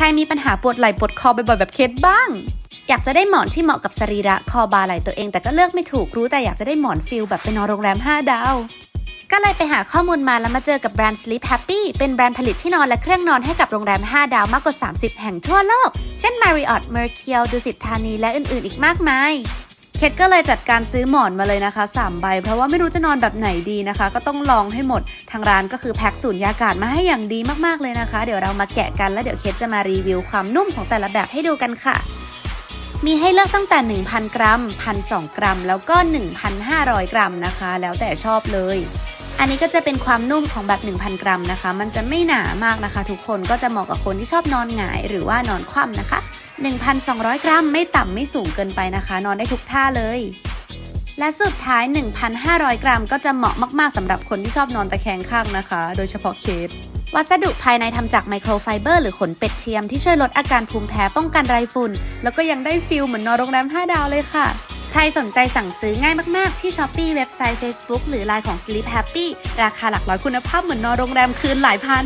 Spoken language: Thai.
ใครมีปัญหาปวดไหล่ปวดคอบ่อยๆแบบเคสบ้าง อยากจะได้หมอนที่เหมาะกับสรีระคอบาไหล่ตัวเอง แต่ก็เลือกไม่ถูกรู้แต่อยากจะได้หมอนฟิลแบบไปนอนโรงแรม 5 ดาว ก็เลยไปหาข้อมูลมาแล้วมาเจอกับแบรนด์ Sleep Happy เป็นแบรนด์ผลิตที่นอนและเครื่องนอนให้กับโรงแรม 5 ดาวมากกว่า 30 แห่งทั่วโลก เช่น Marriott Mercure ดุสิตธานีและอื่นๆ อีกมากมาย เคทก็เลยจัดการซื้อหมอนมาเลยนะคะ3ใบ เพราะว่าไม่รู้จะนอนแบบไหนดีนะคะ ก็ต้องลองให้หมดทางร้านก็คือแพ็คสูญญากาศมาให้อย่างดีมากๆเลยนะคะ เดี๋ยวเรามาแกะกันแล้วเดี๋ยวเคทจะมารีวิวความนุ่มของแต่ละแบบให้ดูกันค่ะ มีให้เลือกตั้งแต่ 1,000 กรัม 1,200 กรัม แล้วก็ 1,500 กรัมนะคะ แล้วแต่ชอบเลย อันนี้ก็จะเป็นความนุ่มของแบบ 1,000 กรัมนะคะ มันจะไม่หนามากนะคะ ทุกคนก็จะเหมาะกับคนที่ชอบนอนหงายหรือว่านอนคว่ำนะคะ 1,200 กรัมไม่ต่ำไม่สูงเกินไปนะคะ นอนได้ทุกท่าเลย และสุดท้าย 1,500 กรัม ก็จะเหมาะมากๆสำหรับคนที่ชอบนอนตะแคงข้างนะคะ โดยเฉพาะเคสวัสดุภายในทำจากไมโครไฟเบอร์หรือขนเป็ดเทียมที่ช่วยลดอาการภูมิแพ้ป้องกันไรฝุ่น แล้วก็ยังได้ฟิลเหมือนนอนโรงแรม 5 ดาวเลยค่ะ ใครสนใจสั่งซื้อง่ายมากๆ ที่ s h อ p e e เว็บไซต์ Facebook หรือ Line ของ Sleep Happy ราคาหลักร้อยคุณภาพเหมือนนอนโรงแรมคืนหลายพัน